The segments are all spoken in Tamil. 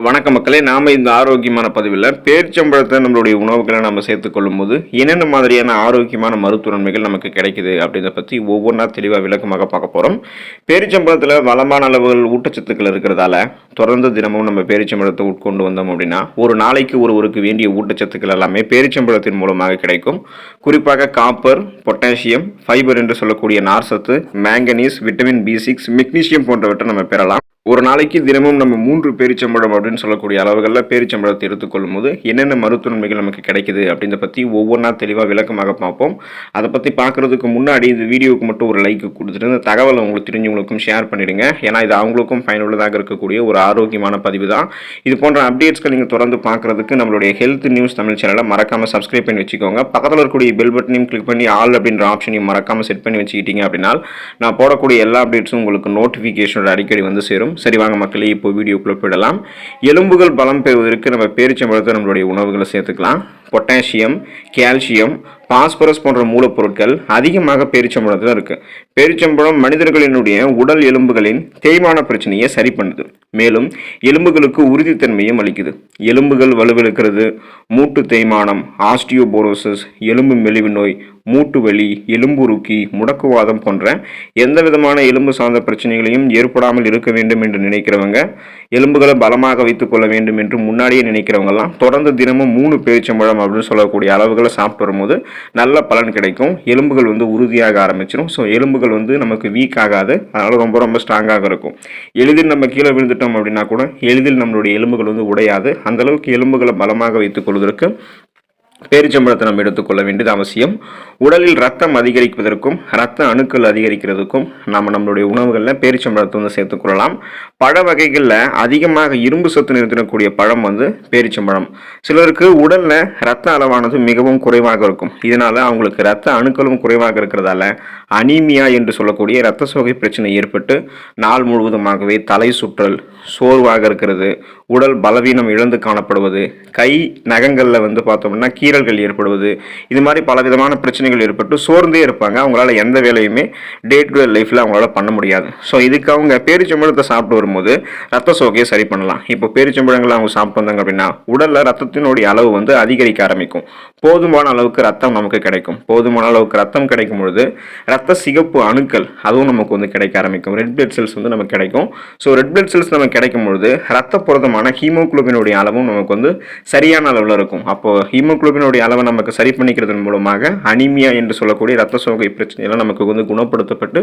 வணக்க மக்களே நாம் இந்த ஆரோக்கியமான பதிவில் பேரிச்சம்பழத்தை நம்மளுடைய உணவுகளை நம்ம சேர்த்துக்கொள்ளும் போது என்னென்ன மாதிரியான ஆரோக்கியமான மருத்துவ நன்மைகள் நமக்கு கிடைக்குது அப்படின்றத பற்றி ஒவ்வொன்றா தெளிவாக விளக்கமாக பார்க்க போகிறோம் பேரிச்சம்பழத்தில் வளமான அளவுகள் ஊட்டச்சத்துக்கள் இருக்கிறதால தொடர்ந்து தினமும் நம்ம பேரிச்சம்பழத்தை உட்கொண்டு வந்தோம் அப்படின்னா ஒரு நாளைக்கு ஒருவருக்கு வேண்டிய ஊட்டச்சத்துக்கள் எல்லாமே பேரிச்சம்பழத்தின் மூலமாக கிடைக்கும். குறிப்பாக காப்பர் பொட்டாசியம் ஃபைபர் என்று சொல்லக்கூடிய நார்சத்து manganese vitamin B six magnesium போன்றவற்றை நம்ம பெறலாம். ஒரு நாளைக்கு தினமும் நம்ம மூன்று பேரிச்சம்பழம் அப்படின்னு சொல்லக்கூடிய அளவுகளில் பேரிச்சம்பழத்தை எடுத்துக்கொள்ளும் போது என்னென்ன மருத்துவ நன்மைகள் நமக்கு கிடைக்குது அப்படின்றத பற்றி ஒவ்வொன்றா தெளிவாக விளக்கமாக பார்ப்போம். அதை பற்றி பார்க்குறதுக்கு முன்னாடி இந்த வீடியோவுக்கு மட்டும் ஒரு லைக் கொடுத்துட்டு இந்த தகவலை உங்களுக்கு தெரிஞ்சவங்களுக்கும் ஷேர் பண்ணிடுங்க. ஏன்னா இது அவங்களுக்கும் பயனுள்ளதாக இருக்கக்கூடிய ஒரு ஆரோக்கியமான பதிவு தான் இது போன்ற அப்டேட்ஸ்கள் நீங்கள் தொடர்ந்து பார்க்குறதுக்கு நம்மளுடைய ஹெல்த் நியூஸ் தமிழ் சேனலை மறக்காமல் சப்ஸ்கிரைப் பண்ணி வச்சுக்கோங்க. பக்கத்தில் இருக்கக்கூடிய பெல் பட்டனையும் கிளிக் பண்ணி ஆல் அப்படின்ற ஆப்ஷனையும் மறக்காமல் செட் பண்ணி வச்சுக்கிட்டீங்க அப்படின்னா நான் போடக்கூடிய எல்லா அப்டேட்ஸும் உங்களுக்கு நோட்டிஃபிகேஷனோட அடிக்கடி வந்து சேரும். சரி வாங்க மக்களே இப்போ வீடியோக்குள்ளே போயிடலாம். எலும்புகள் பலம் பெறுவதற்கு நம்ம பேரிச்சம்பழத்தை நம்மளுடைய உணவுகளை சேர்த்துக்கலாம். பொட்டாசியம் கால்சியம் பாஸ்பரஸ் போன்ற மூலப்பொருட்கள் அதிகமாக பேரிச்சம்பழத்தில் இருக்குது பேரிச்சம்பழம் மனிதர்களினுடைய உடல் எலும்புகளின் தேய்மான பிரச்சனையை சரி பண்ணுது. மேலும் எலும்புகளுக்கு உறுதித்தன்மையும் அளிக்குது. எலும்புகள் வலுவிழுக்கிறது மூட்டு தேய்மானம் ஆஸ்டியோபோரோசிஸ் எலும்பு மெலிவு நோய் மூட்டு வலி எலும்புருக்கி முடக்குவாதம் போன்ற எந்த விதமான எலும்பு சார்ந்த பிரச்சனைகளையும் ஏற்படாமல் இருக்க வேண்டும் என்று நினைக்கிறவங்க எலும்புகளை பலமாக வைத்துக் கொள்ள வேண்டும் என்று முன்னாடியே நினைக்கிறவங்கலாம் தொடர்ந்து தினமும் மூணு பேரிச்சம்பழம் அப்படின்னு சொல்லக்கூடிய அளவுகளை சாப்பிட்டு வரும்போது நல்ல பலன் கிடைக்கும். எலும்புகள் வந்து உறுதியாக ஆரம்பிச்சிடும் ஸோ எலும்புகள் வந்து நமக்கு வீக் ஆகாது. அதனால் ரொம்ப ரொம்ப ஸ்ட்ராங்காக இருக்கும். எளிதில் நம்ம கீழே விழுந்துட்டோம் அப்படின்னா கூட எளிதில் நம்மளுடைய எலும்புகள் வந்து உடையாது. அந்த அளவுக்கு எலும்புகளை பலமாக வைத்துக் கொள்வதற்கு பேரிச்சம்பழத்தை நம்ம எடுத்துக்கொள்ள வேண்டியது அவசியம். உடலில் ரத்தம் அதிகரிப்பதற்கும் ரத்த அணுக்கள் அதிகரிக்கிறதுக்கும் நம்ம நம்மளுடைய உணவுகளில் பேரிச்சம்பழத்தை வந்து சேர்த்துக்கொள்ளலாம் பழ வகைகளில் அதிகமாக இரும்பு சத்து நிறுத்தினக்கூடிய பழம் வந்து பேரிச்சம்பழம். சிலருக்கு உடலில் ரத்த அளவானது மிகவும் குறைவாக இருக்கும். இதனால் அவங்களுக்கு ரத்த அணுக்களும் குறைவாக இருக்கிறதால அனீமியா என்று சொல்லக்கூடிய ரத்த சோகை பிரச்சனை ஏற்பட்டு நாள் முழுவதுமாகவே தலை சுற்றல் சோர்வாக இருக்கிறது உடல் பலவீனம் இழந்து காணப்படுவது கை நகங்களில் வந்து பார்த்தோம்னா கீறல்கள் ஏற்படுவது இது மாதிரி பலவிதமான பிரச்சனைகள் ஏற்பட்டு சோர்ந்தே இருப்பாங்க. அவங்களால எந்த வேலையுமே டே டு டே லைஃப்பில் அவங்களால பண்ண முடியாது. ஸோ இதுக்கு அவங்க பேரிச்சம்பழத்தை சாப்பிட்டு வரும்போது ரத்த சோகையை சரி பண்ணலாம். இப்போ பேரிச்சம்பழங்களை அவங்க சாப்பிட்டு வந்தாங்க அப்படின்னா உடலில் ரத்தத்தினுடைய அளவு வந்து அதிகரிக்க ஆரம்பிக்கும். போதுமான அளவுக்கு ரத்தம் நமக்கு கிடைக்கும். போதுமான அளவுக்கு ரத்தம் கிடைக்கும் பொழுது ரத்த சிகப்பு அணுக்கள் அதுவும் நமக்கு வந்து கிடைக்க ஆரம்பிக்கும். ரெட் பிளட் செல்ஸ் வந்து நமக்கு கிடைக்கும். ஸோ ரெட் பிளட் செல்ஸ் நமக்கு கிடைக்கும் பொழுது ரத்த புரதமான ஹீமோகுளோபினுடைய அளவும் நமக்கு வந்து சரியான அளவில் இருக்கும். அப்போது ஹீமோகுளோபினுடைய அளவை நமக்கு சரி பண்ணிக்கிறதன் மூலமாக அனிமியா என்று சொல்லக்கூடிய ரத்த சோகை பிரச்சனையெல்லாம் நமக்கு வந்து குணப்படுத்தப்பட்டு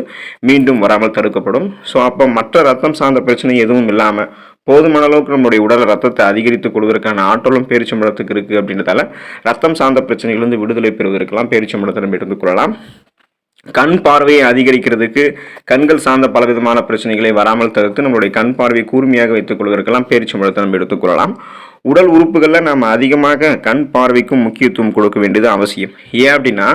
மீண்டும் வராமல் தடுக்கப்படும். ஸோ அப்போ மற்ற ரத்தம் சார்ந்த பிரச்சனை எதுவும் இல்லாமல் போதுமான அளவுக்கு நம்மளுடைய உடல் ரத்தத்தை அதிகரித்துக் கொள்வதற்கான ஆற்றலும் பேரிச்சம்பழத்துக்கு இருக்குது அப்படின்றதால ரத்தம் சார்ந்த பிரச்சனைகள் வந்து விடுதலை பெறுவதற்கெல்லாம் பேரிச்சம்பழத்தை நம்ம எடுத்துக்கொள்ளலாம் கண் பார்வையை அதிகரிக்கிறதுக்கு கண்கள் சார்ந்த பலவிதமான பிரச்சனைகளை வராமல் தடுத்து நம்மளுடைய கண் பார்வையை கூர்மையாக வைத்துக் கொள்வதற்கெல்லாம் பேரிச்சம்பழத்தை நம்ம எடுத்துக்கொள்ளலாம் உடல் உறுப்புகளில் நாம் அதிகமாக கண் பார்வைக்கும் முக்கியத்துவம் கொடுக்க வேண்டியது அவசியம். ஏன் அப்படின்னா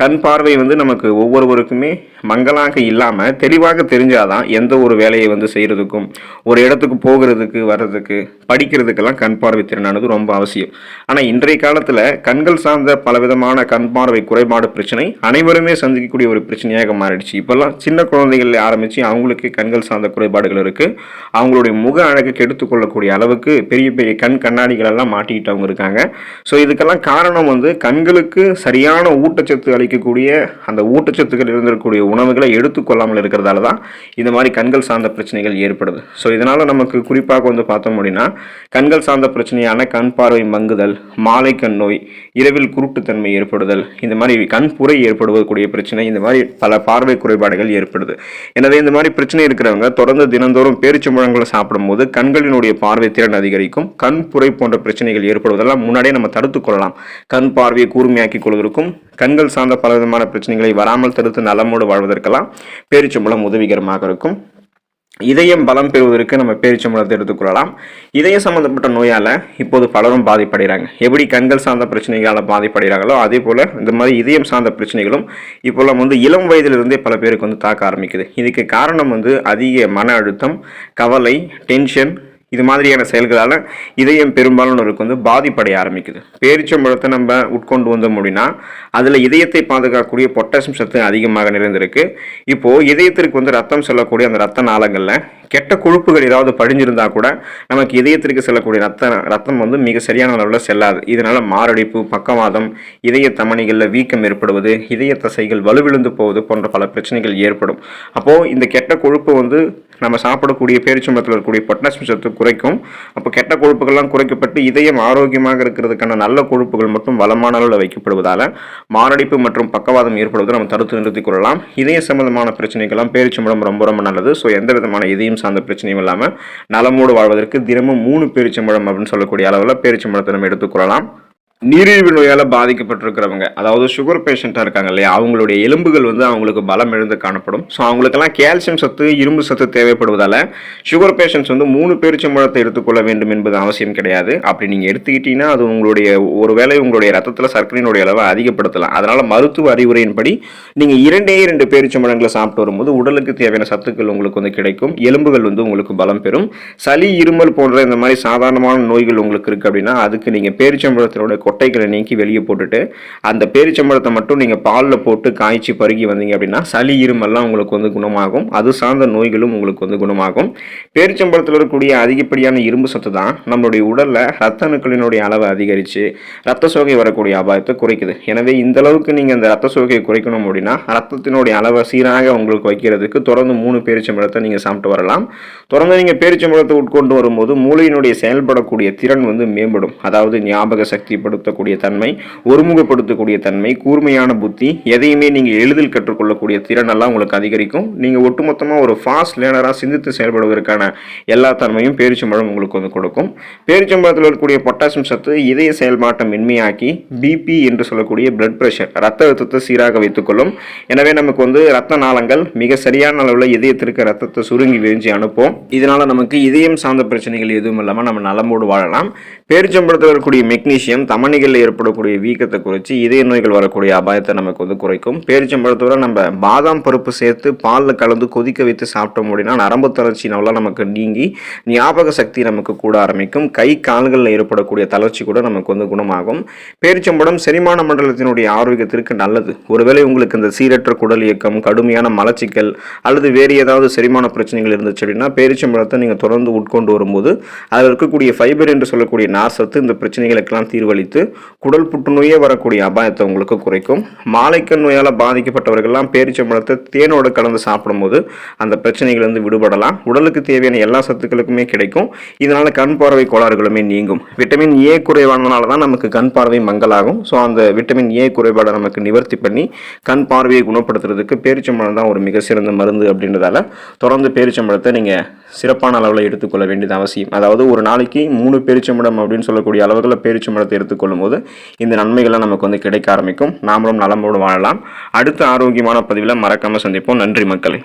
கண் பார்வை வந்து நமக்கு ஒவ்வொருவருக்குமே மங்கலாக இல்லாமல் தெளிவாக தெரிஞ்சாதான் எந்த ஒரு வேலையை வந்து செய்கிறதுக்கும் ஒரு இடத்துக்கு போகிறதுக்கு வர்றதுக்கு படிக்கிறதுக்கெல்லாம் கண் பார்வை திறனானது ரொம்ப அவசியம். ஆனால் இன்றைய காலத்தில் கண்கள் சார்ந்த பலவிதமான கண் பார்வை குறைபாடு பிரச்சனை அனைவருமே சந்திக்கக்கூடிய ஒரு பிரச்சனையாக மாறிடுச்சு. இப்போல்லாம் சின்ன குழந்தைகள் ஆரம்பித்து அவங்களுக்கு கண்கள் சார்ந்த குறைபாடுகள் இருக்குது அவங்களுடைய முக அழகை கெடுத்துக்கொள்ளக்கூடிய அளவுக்கு பெரிய பெரிய கண் கண்ணாடிகள் எல்லாம் மாட்டிக்கிட்டவங்க இருக்காங்க. ஸோ இதுக்கெல்லாம் காரணம் வந்து கண்களுக்கு சரியான ஊட்டச்சத்து அளிக்கக்கூடிய அந்த ஊட்டச்சத்துக்கள் இருந்திருக்கக்கூடிய உணவுகளை எடுத்துக்கொள்ளாமல் இருக்கிறதால தான் இந்த மாதிரி கண்கள் சார்ந்த பிரச்சனைகள் ஏற்படுது. ஸோ இதனால் நமக்கு குறிப்பாக வந்து பார்த்தோம் அப்படின்னா கண்கள் சார்ந்த பிரச்சனையான கண் பார்வை மங்குதல் மாலை கண் நோய் இரவில் குருட்டுத்தன்மை ஏற்படுதல் இந்த மாதிரி கண் புரை ஏற்படுவதற்குரிய பிரச்சனை இந்த மாதிரி பல பார்வை குறைபாடுகள் ஏற்படுது. எனவே இந்த மாதிரி பிரச்சனை இருக்கிறவங்க தொடர்ந்து தினந்தோறும் பேரிச்சம்பழங்களை சாப்பிடும்போது கண்களினுடைய பார்வை திறன் அதிகரிக்கும் கண் புரை போன்ற பிரச்சனைகள் ஏற்படுவதெல்லாம் முன்னாடியே நம்ம தடுத்துக் கொள்ளலாம். கண் பார்வையை கூர்மையாக்கிக் கொள்வதற்கும் கண்கள் சார்ந்த பலவிதமான பிரச்சனைகளை வராமல் தடுத்து நலமோடு வாழ்வதற்கெல்லாம் பேரிச்சம்பழம் உதவிகரமாக இருக்கும். இதயம் பலம் பெறுவதற்கு நம்ம பேரிச்சம்பழத்தை எடுத்துக்கொள்ளலாம் இதயம் சம்மந்தப்பட்ட நோயால் இப்போது பலரும் பாதிப்படைகிறாங்க. எப்படி கண்கள் சார்ந்த பிரச்சனைகளால் பாதிப்படைகிறாங்களோ அதே போல் இந்த மாதிரி இதயம் சார்ந்த பிரச்சனைகளும் இப்போல்லாம் வந்து இளம் வயதிலிருந்தே பல பேருக்கு வந்து தாக்க ஆரம்பிக்குது. இதுக்கு காரணம் வந்து அதிக மன அழுத்தம் கவலை டென்ஷன் இது மாதிரியான செயல்களால் இதயம் பெரும்பாலானோருக்கு வந்து பாதிப்படைய ஆரம்பிக்குது. பேரிச்சம்பழத்தை நம்ம உட்கொண்டு வந்தோம் அப்படின்னா அதில் இதயத்தை பாதுகாக்கக்கூடிய பொட்டாசியம் சத்து அதிகமாக நிறைந்திருக்கு. இப்போது இதயத்திற்கு வந்து ரத்தம் செல்லக்கூடிய அந்த ரத்த நாளங்களில் கெட்ட கொழுப்புகள் ஏதாவது படிஞ்சிருந்தா கூட நமக்கு இதயத்திற்கு செல்லக்கூடிய ரத்த ரத்தம் வந்து மிக சரியான அளவில் செல்லாது. இதனால் மாரடைப்பு பக்கவாதம் இதய தமணிகளில் வீக்கம் ஏற்படுவது இதய தசைகள் வலுவிழுந்து போவது போன்ற பல பிரச்சனைகள் ஏற்படும். அப்போது இந்த கெட்ட கொழுப்பு வந்து நம்ம சாப்பிடக்கூடிய பேரிச்சம்பழத்தில் இருக்கக்கூடிய பொட்டாசியம் சத்து குறைக்கும். அப்போ கெட்ட கொழுப்புகள்லாம் குறைக்கப்பட்டு இதயம் ஆரோக்கியமாக இருக்கிறதுக்கான நல்ல கொழுப்புகள் மட்டும் வளமான அளவில் வைக்கப்படுவதால் மாரடைப்பு மற்றும் பக்கவாதம் ஏற்படுவதை நம்ம தடுத்து நிறுத்திக் கொள்ளலாம். இதய சம்பந்தமான பிரச்சனைகள்லாம் பேரிச்சம்பளம் ரொம்ப ரொம்ப நல்லது. ஸோ எந்த விதமான இதயம் சார்ந்த பிரச்சனையும் இல்லாமல் நலமோடு வாழ்வதற்கு தினமும் மூணு பேரிச்சம்பழம் அப்படின்னு சொல்லக்கூடிய அளவில் பேரிச்சம்பழத்தை நம்ம எடுத்துக்கொள்ளலாம் நீரிழிவு நோயால் பாதிக்கப்பட்டிருக்கிறவங்க அதாவது சுகர் பேஷண்ட்டாக இருக்காங்க இல்லையா அவங்களுடைய எலும்புகள் வந்து அவங்களுக்கு பலம் எழுந்து காணப்படும். ஸோ அவங்களுக்கெல்லாம் கால்சியம் சத்து இரும்பு சத்து தேவைப்படுவதால் சுகர் பேஷண்ட்ஸ் வந்து மூணு பேரிச்சம்பழத்தை எடுத்துக்கொள்ள வேண்டும் என்பது அவசியம் கிடையாது. அப்படி நீங்கள் எடுத்துக்கிட்டீங்கன்னா அது உங்களுடைய ஒருவேளை உங்களுடைய ரத்தத்தில் சர்க்கரையினுடைய அளவை அதிகப்படுத்தலாம். அதனால் மருத்துவ அறிவுரையின்படி நீங்கள் இரண்டே இரண்டு பேரிச்சம்பழங்களை சாப்பிட்டு வரும்போது உடலுக்கு தேவையான சத்துக்கள் உங்களுக்கு வந்து கிடைக்கும். எலும்புகள் வந்து உங்களுக்கு பலம் பெறும். சளி இருமல் போன்ற இந்த மாதிரி சாதாரணமான நோய்கள் உங்களுக்கு இருக்குது அப்படின்னா அதுக்கு நீங்கள் பேரிச்சம்பழத்தினுடைய கொட்டைகளை நீக்கி வெளியே போட்டுட்டு அந்த பேரிச்சம்பழத்தை மட்டும் நீங்கள் பாலில் போட்டு காய்ச்சி பருகி வந்தீங்க அப்படின்னா சளி இருமெல்லாம் உங்களுக்கு வந்து குணமாகும். அது சார்ந்த நோய்களும் உங்களுக்கு வந்து குணமாகும். பேரிச்சம்பழத்தில் இருக்கக்கூடிய அதிகப்படியான இரும்பு சத்து தான் நம்மளுடைய உடலில் ரத்த அணுக்களினுடைய அளவை அதிகரித்து ரத்த சோகை வரக்கூடிய அபாயத்தை குறைக்குது. எனவே இந்த அளவுக்கு நீங்கள் அந்த ரத்த சோகையை குறைக்கணும் அப்படின்னா ரத்தத்தினுடைய அளவை சீராக உங்களுக்கு வைக்கிறதுக்கு தொடர்ந்து மூணு பேரிச்சம்பழத்தை நீங்கள் சாப்பிட்டு வரலாம். தொடர்ந்து நீங்கள் பேரிச்சம்பழத்தை உட்கொண்டு வரும்போது மூளையினுடைய செயல்படக்கூடிய திறன் வந்து மேம்படும். அதாவது ஞாபக சக்தி பயன்படுத்தக்கூடிய தன்மை ஒருமுகப்படுத்தக்கூடிய தன்மை கூர்மையான புத்தி எதையுமே நீங்கள் எளிதில் கற்றுக்கொள்ளக்கூடிய திறனெல்லாம் உங்களுக்கு அதிகரிக்கும். நீங்கள் ஒட்டுமொத்தமாக ஒரு ஃபாஸ்ட் லேனராக சிந்தித்து செயல்படுவதற்கான எல்லா தன்மையும் பேரிச்சம்பழம் உங்களுக்கு வந்து கொடுக்கும். பேரிச்சம்பழத்தில் இருக்கக்கூடிய பொட்டாசியம் சத்து இதய செயல்பாட்டை மென்மையாக்கி பிபி என்று சொல்லக்கூடிய பிளட் பிரஷர் ரத்த அழுத்தத்தை சீராக வைத்துக்கொள்ளும். எனவே நமக்கு வந்து ரத்த நாளங்கள் மிக சரியான அளவில் இதயத்திற்கு ரத்தத்தை சுருங்கி விரிஞ்சு அனுப்போம். இதனால் நமக்கு இதயம் சார்ந்த பிரச்சனைகள் எதுவும் இல்லாமல் நம்ம நலமோடு வாழலாம். பேரிச்சம்பழத்தில் இருக்கக்கூடிய மெக்னீசியம் தமணிகளில் ஏற்படக்கூடிய வீக்கத்தை குறைச்சி இதய நோய்கள் வரக்கூடிய அபாயத்தை நமக்கு வந்து குறைக்கும். பேரிச்சம்பழத்தோட நம்ம பாதாம் பருப்பு சேர்த்து பாலில் கலந்து கொதிக்க வைத்து சாப்பிட்டோம் அப்படின்னா நரம்பு தளர்ச்சினால நமக்கு நீங்கி ஞாபக சக்தி நமக்கு கூட ஆரம்பிக்கும். கை கால்களில் ஏற்படக்கூடிய தளர்ச்சி கூட நமக்கு வந்து குணமாகும். பேரிச்சம்பழம் செரிமான மண்டலத்தினுடைய ஆரோக்கியத்திற்கு நல்லது. ஒருவேளை உங்களுக்கு இந்த சீரற்ற குடல் இயக்கம் கடுமையான மலச்சிக்கல் அல்லது வேறு ஏதாவது செரிமான பிரச்சனைகள் இருந்துச்சு அப்படின்னா பேரிச்சம்பழத்தை நீங்கள் தொடர்ந்து உட்கொண்டு வரும்போது அதில் இருக்கக்கூடிய ஃபைபர் என்று சொல்லக்கூடிய நார் இந்த பிரச்சனைகளுக்கெல்லாம் தீர்வளித்து குடல் புற்றுநோயே வரக்கூடிய அபாயத்தை உங்களுக்கு குறைக்கும். மாலைக்கண் நோயால் பாதிக்கப்பட்டவர்கள்லாம் பேரிச்சம்பழத்தை தேனோடு கலந்து சாப்பிடும்போது அந்த பிரச்சனைகள்லேருந்து விடுபடலாம். உடலுக்கு தேவையான எல்லா சத்துக்களுக்குமே கிடைக்கும். இதனால் கண் பார்வை கோளாறுகளுமே நீங்கும். விட்டமின் ஏ குறைவானதுனால தான் நமக்கு கண் பார்வை மங்கலாகும். ஸோ அந்த விட்டமின் ஏ குறைபாடை நமக்கு நிவர்த்தி பண்ணி கண் பார்வையை குணப்படுத்துறதுக்கு பேரிச்சம்பழம் தான் ஒரு மிக சிறந்த மருந்து அப்படின்றதால தொடர்ந்து பேரிச்சம்பழத்தை நீங்கள் சிறப்பான அளவில் எடுத்துக்கொள்ள வேண்டியது அவசியம். அதாவது ஒரு நாளைக்கு மூணு பேரிச்சம்பழம் அப்படின்னு சொல்லக்கூடிய அளவுகளில் பேரிச்சம்பழத்தை எடுத்துக்கொள்ளும் போது இந்த நன்மைகள்லாம் நமக்கு வந்து கிடைக்க ஆரம்பிக்கும். நாமளும் நலமோடு வாழலாம். அடுத்த ஆரோக்கியமான பதிவில் மறக்காமல் சந்திப்போம். நன்றி மக்களே.